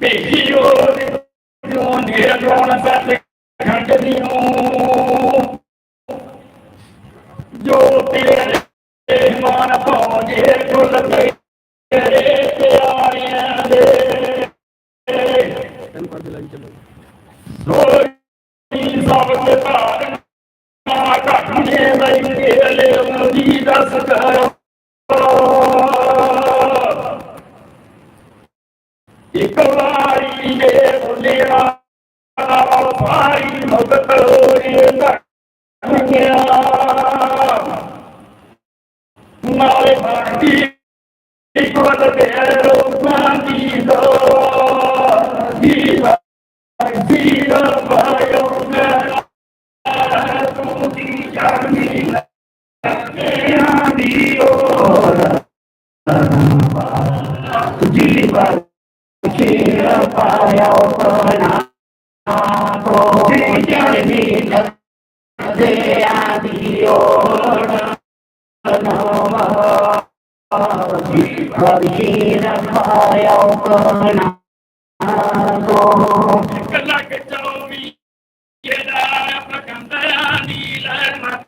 be healed in your near drawn and that continue. जो ਨਾ ਦੀਓ ਦੀਵਾ ਚਿਰ ਪਾਇਆ ਪਨਾ ਕੋ ਜਨੀ ਦੇ ਆਦੀਓ ਨਮਾ ਦੀਵਾ ਪਾਇਆ ਪਨਾ ਕੋ ਲੱਗ ਚੌਵੀ ਇਹਦਾ ਪਕੰਦਰਾ ਨੀ ਲੈਣਾ ਤਾਈ ਉਤਰੇ ਸੀ ਲਿਟ ਜਗਾਵਾ ਕੋਨੀ ਸਹਿਬ ਦੇ ਪਰਜੀਨ ਪਾਇਓ ਬਣਾ ਨੀਲ ਕੇ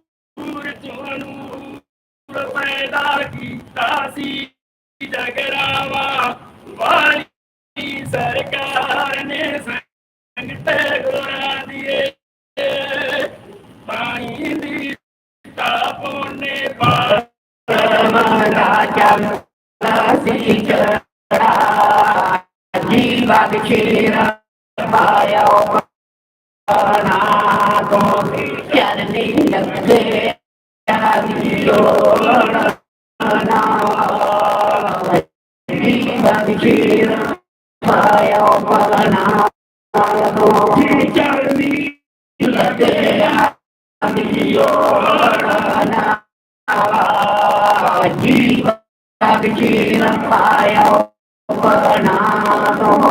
ਪੈਦਾ ਕੀਤਾ ਸੀ। ਜਗਰਾਵਾ ਵਾਲੀ ਸਰਕਾਰ ਨੇ ਸੰਗਤ ਗੁਰਾਂ ਦੀਏ। ਪਾਣੀ ਦੀ ਤਾਪੋਨੇ ਪਾ ਮਨਾ ਸੀ ਚੜਾ ਜੀਵਾ ਵਿਚੇਰ Jiva, Jiva, Jiva, Jiva, Jiva, Jiva, Jiva, Jiva, Jiva, Jiva, Jiva, Jiva, Jiva, Jiva, Jiva, Jiva,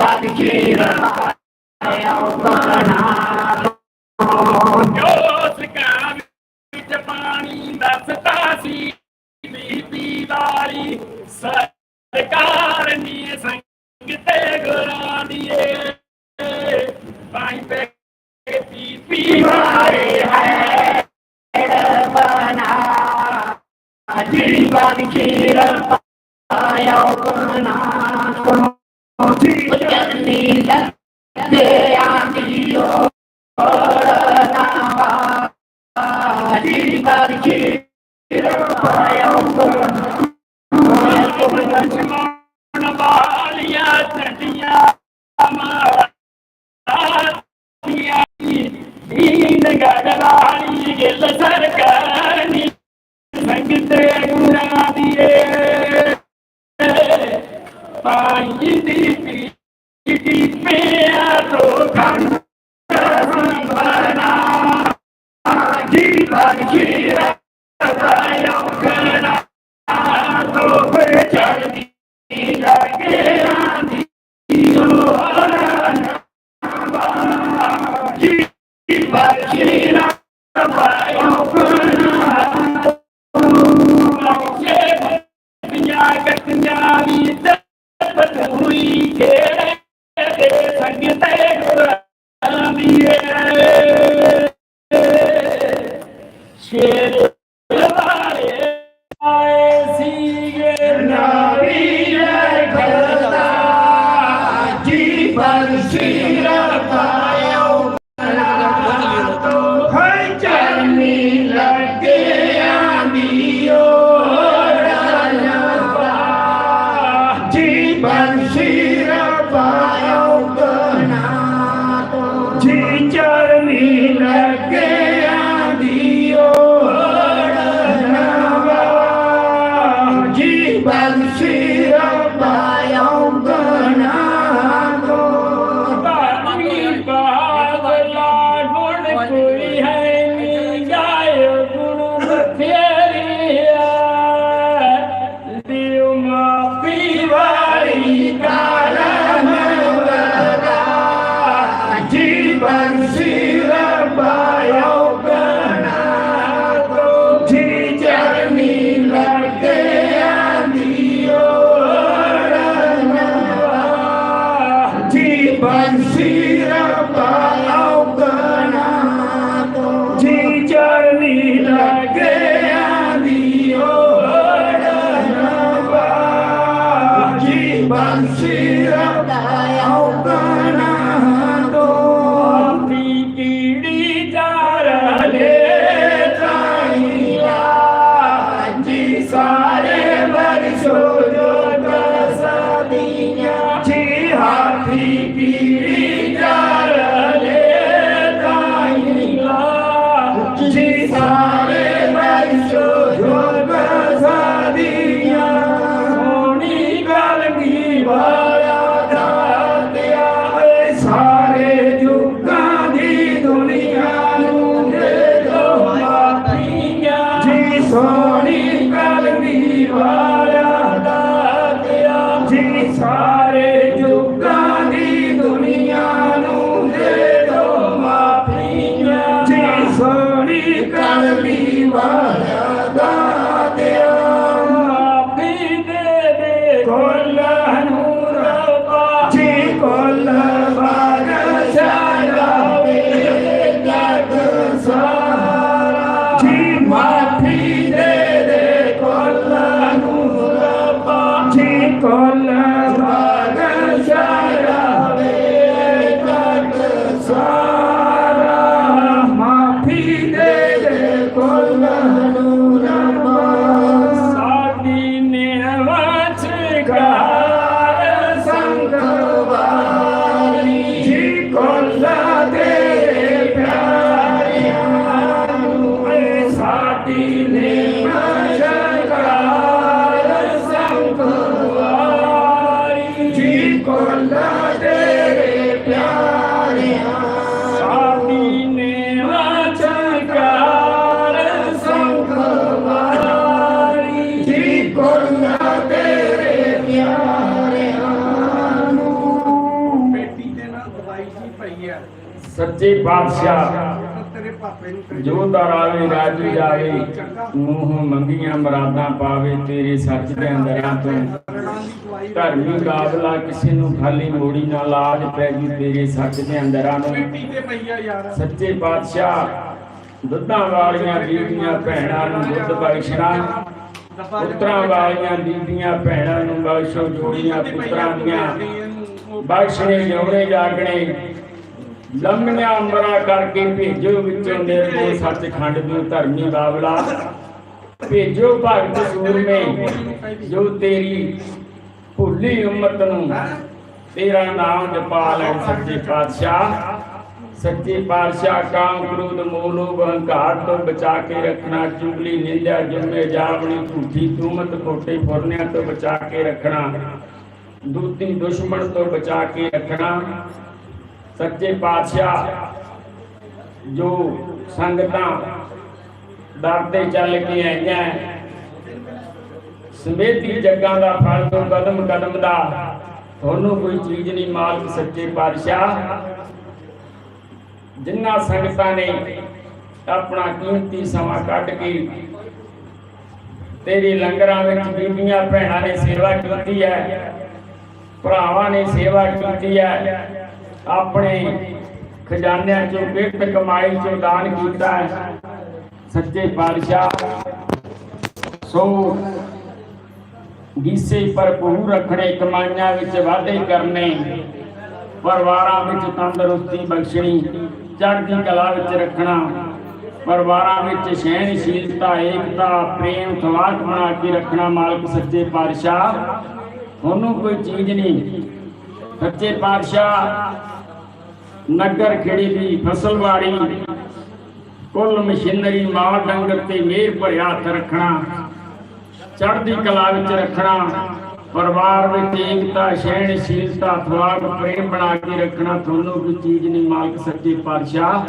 ਵਕੀਰ ਸਰਕਾਰ ਨੀ ਸੰਗਤੇ ਗੁਰਾਂ ਦੀਏ ਭਾਈ ਪੇ ਪੀ ਪੀ ਮਾਰੇ ਹੈ ਮਨਾ ਅਜੀ ਬਾਨ ਕੀ ਰਪਾਇਆ ਕੋਨਾ ਕੋਤੀ ಸಂಗೀತ Keep on keep ਸੱਚੇ ਪਾਤਸ਼ਾਹ ਜੋ ਦਰਾਵੇ ਰਾਜੀ ਜਾਵੇ ਮੂੰਹ ਮੰਗੀਆਂ ਮਰਾਦਾਂ ਪਾਵੇ ਤੇਰੇ ਸੱਚ ਦੇ ਅੰਦਰਾਂ ਤੋਂ। ਧਰਮੀ ਕਾਬਲਾ ਕਿਸੇ ਨੂੰ ਖਾਲੀ ਮੋੜੀ ਨਾ ਲਾਜ ਪੈ ਗਈ ਤੇਰੇ ਸੱਚ ਦੇ ਅੰਦਰਾਂ ਨੂੰ। ਸੱਚੇ ਪਾਤਸ਼ਾਹ ਦੁੱਧਾਂ ਵਾਲੀਆਂ ਬੀਬੀਆਂ ਭੈਣਾਂ ਨੂੰ ਦੁੱਧ ਬਖਸ਼ਣਾ। ਪੁੱਤਰਾਂ ਵਾਲੀਆਂ ਬੀਬੀਆਂ ਭੈਣਾਂ ਨੂੰ ਬਖਸ਼ੋ ਜੋੜੀਆਂ ਪੁੱਤਰਾਂ ਦੀਆਂ। ਬਖਸ਼ਣੇ ਜਿਉਣੇ ਜਾਗਣੇ। ਲੰਮੀਆਂ ਉਮਰਾਂ ਕਰਕੇ ਭੇਜੋ ਵਿੱਚੋਂ ਨਿਰਮੋਹ ਸੱਚਖੰਡ ਦੀ ਧਰਮੀ ਬਾਬਲਾ। ਭੇਜੋ ਭਗਤ ਸੂਰਮੇ ਜੋ ਤੇਰੀ ਭੁੱਲੀ ਉਮਤ ਨੂੰ। ਤੇਰਾ ਨਾਮ ਜਪਾ ਲੈਣ ਸੱਚੇ ਪਾਤਸ਼ਾਹ। ਸੱਚੇ ਪਾਤਸ਼ਾਹ ਕਾਮ ਕ੍ਰੋਧ, ਮੋਹ, ਲੋਭ ਹੰਕਾਰ ਤੋਂ ਬਚਾ ਕੇ ਰੱਖਣਾ, ਚੁਗਲੀ, ਨਿੰਦਿਆ ਜੁਮੇ ਜਾਵਣੀ ਝੂਠੀ, ਤੂਮਤ ਕੋਟੇ ਫੁਰਨਿਆਂ ਤੋਂ ਬਚਾ ਕੇ ਰੱਖਣਾ। ਦੂਤੀ ਦੁਸ਼ਮਣ ਤੋਂ ਬਚਾ ਕੇ ਰੱਖਣਾ। ਸੱਚੇ ਪਾਤਸ਼ਾਹ ਜੋ ਸੰਗਤਾਂ ਡਰਦੇ ਚੱਲ ਕੇ ਆਈਆਂ ਸਮੇਤੀ ਜੱਗਾਂ ਦਾ ਫਲ ਤੋਂ ਕਦਮ ਕਦਮ ਦਾ, ਤੁਹਾਨੂੰ ਕੋਈ ਚੀਜ਼ ਨਹੀਂ ਮਾਲਕ ਸੱਚੇ ਪਾਤਸ਼ਾਹ। ਜਿਨ੍ਹਾਂ ਸੰਗਤਾਂ ਨੇ ਆਪਣਾ ਕੀਮਤੀ ਸਮਾਂ ਕੱਢ ਕੇ ਤੇਰੇ ਲੰਗਰਾਂ ਵਿੱਚ ਬੀਬੀਆਂ, ਭੈਣਾਂ ਨੇ ਸੇਵਾ ਕੀਤੀ ਹੈ ਭਰਾਵਾਂ ਨੇ ਸੇਵਾ ਕੀਤੀ ਹੈ ਆਪਣੇ ਖਜ਼ਾਨਿਆਂ ਚੋਂ ਕਿਰਤ ਕਮਾਈ ਚੋਂ ਦਾਨ ਕੀਤਾ ਹੈ। ਸੱਚੇ ਪਾਤਸ਼ਾਹ ਸੋ ਗੀਸੇ ਭਰਪੂਰ ਰੱਖਣੇ, ਕਮਾਈਆਂ ਵਿੱਚ ਵਾਧੇ ਕਰਨੇ, ਪਰਿਵਾਰਾਂ ਵਿੱਚ ਤੰਦਰੁਸਤੀ ਬਖਸ਼ਣੀ, ਚੜ੍ਹਦੀ ਕਲਾ ਵਿੱਚ ਰੱਖਣਾ, ਪਰਿਵਾਰਾਂ ਵਿੱਚ ਸਹਿਣਸ਼ੀਲਤਾ, ਏਕਤਾ, ਪ੍ਰੇਮ ਸਵਾਰਥ ਬਣਾ ਕੇ ਰੱਖਣਾ ਮਾਲਕ ਸੱਚੇ ਪਾਤਸ਼ਾਹ। ਉਹਨੂੰ ਕੋਈ ਚੀਜ਼ ਨਹੀਂ। ਸੱਚੇ ਪਾਤਸ਼ਾਹ ਨਗਰ ਖੇੜੀ ਦੀ ਫਸਲਵਾੜੀ ਕੁੱਲ ਮਸ਼ੀਨਰੀ ਮਾਲ ਡੰਗਰ ਤੇ ਮੇਰ ਭਰਿਆ ਹੱਥ ਰੱਖਣਾ, ਚੜ੍ਹਦੀ ਕਲਾ ਵਿੱਚ ਰੱਖਣਾ, ਪਰਿਵਾਰ ਵਿੱਚ ਏਕਤਾ, ਸਹਿਣਸ਼ੀਲਤਾ ਥਵਾਕ ਪ੍ਰੇਮ ਬਣਾ ਕੇ ਰੱਖਣਾ, ਤੁਹਾਨੂੰ ਕੋਈ ਚੀਜ਼ ਨਹੀਂ ਮਾਲਕ, ਸੱਚੇ ਪਾਤਸ਼ਾਹ।